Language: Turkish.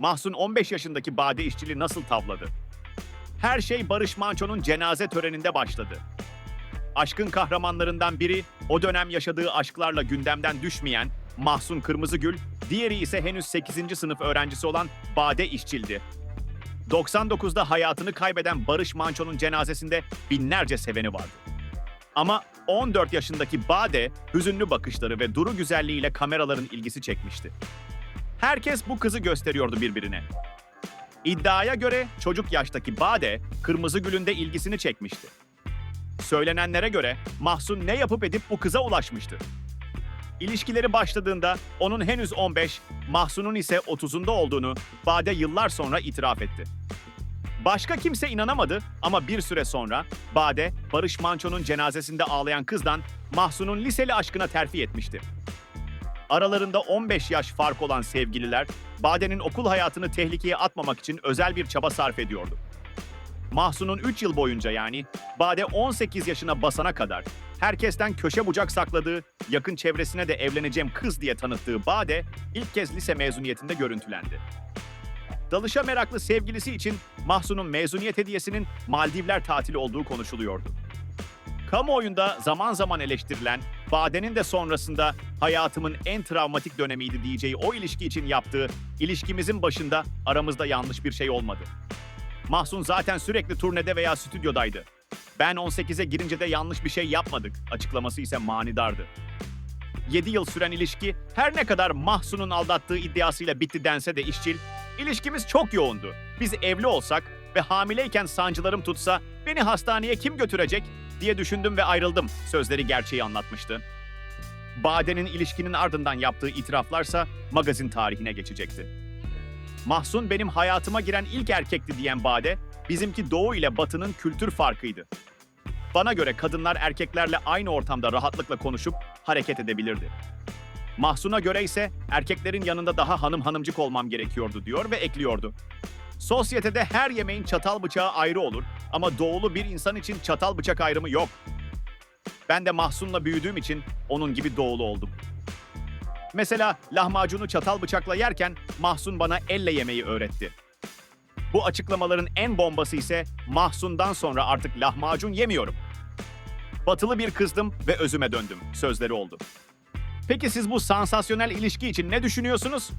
Mahsun 15 yaşındaki Bade işçili nasıl tavladı? Her şey Barış Manço'nun cenaze töreninde başladı. Aşkın kahramanlarından biri, o dönem yaşadığı aşklarla gündemden düşmeyen Mahsun Kırmızıgül, diğeri ise henüz 8. sınıf öğrencisi olan Bade İşçil'di. 99'da hayatını kaybeden Barış Manço'nun cenazesinde binlerce seveni vardı. Ama 14 yaşındaki Bade, hüzünlü bakışları ve duru güzelliğiyle kameraların ilgisi çekmişti. Herkes bu kızı gösteriyordu birbirine. İddiaya göre çocuk yaştaki Bade, Kırmızı Gül'ün de ilgisini çekmişti. Söylenenlere göre Mahsun ne yapıp edip bu kıza ulaşmıştı. İlişkileri başladığında onun henüz 15, Mahsun'un ise 30'unda olduğunu Bade yıllar sonra itiraf etti. Başka kimse inanamadı ama bir süre sonra Bade, Barış Manço'nun cenazesinde ağlayan kızdan Mahsun'un liseli aşkına terfi etmişti. Aralarında 15 yaş fark olan sevgililer, Bade'nin okul hayatını tehlikeye atmamak için özel bir çaba sarf ediyordu. Mahsun'un 3 yıl boyunca yani Bade 18 yaşına basana kadar herkesten köşe bucak sakladığı, yakın çevresine de evleneceğim kız diye tanıttığı Bade ilk kez lise mezuniyetinde görüntülendi. Dalışa meraklı sevgilisi için Mahsun'un mezuniyet hediyesinin Maldivler tatili olduğu konuşuluyordu. Kamuoyunda zaman zaman eleştirilen, Bade'nin de sonrasında hayatımın en travmatik dönemiydi diyeceği o ilişki için yaptığı, ilişkimizin başında aramızda yanlış bir şey olmadı. Mahsun zaten sürekli turnede veya stüdyodaydı. Ben 18'e girince de yanlış bir şey yapmadık açıklaması ise manidardı. 7 yıl süren ilişki her ne kadar Mahsun'un aldattığı iddiasıyla bitti dense de işçil, ilişkimiz çok yoğundu. Biz evli olsak ve hamileyken sancılarım tutsa beni hastaneye kim götürecek diye düşündüm ve ayrıldım sözleri gerçeği anlatmıştı. Bade'nin ilişkinin ardından yaptığı itiraflarsa magazin tarihine geçecekti. Mahsun benim hayatıma giren ilk erkekti diyen Bade, bizimki Doğu ile Batı'nın kültür farkıydı. Bana göre kadınlar erkeklerle aynı ortamda rahatlıkla konuşup hareket edebilirdi. Mahsun'a göre ise erkeklerin yanında daha hanım hanımcık olmam gerekiyordu diyor ve ekliyordu. Sosyetede her yemeğin çatal bıçağı ayrı olur ama doğulu bir insan için çatal bıçak ayrımı yok. Ben de Mahsun'la büyüdüğüm için onun gibi doğulu oldum. Mesela lahmacunu çatal bıçakla yerken Mahsun bana elle yemeyi öğretti. Bu açıklamaların en bombası ise Mahsun'dan sonra artık lahmacun yemiyorum. Batılı bir kızdım ve özüme döndüm sözleri oldu. Peki siz bu sansasyonel ilişki için ne düşünüyorsunuz?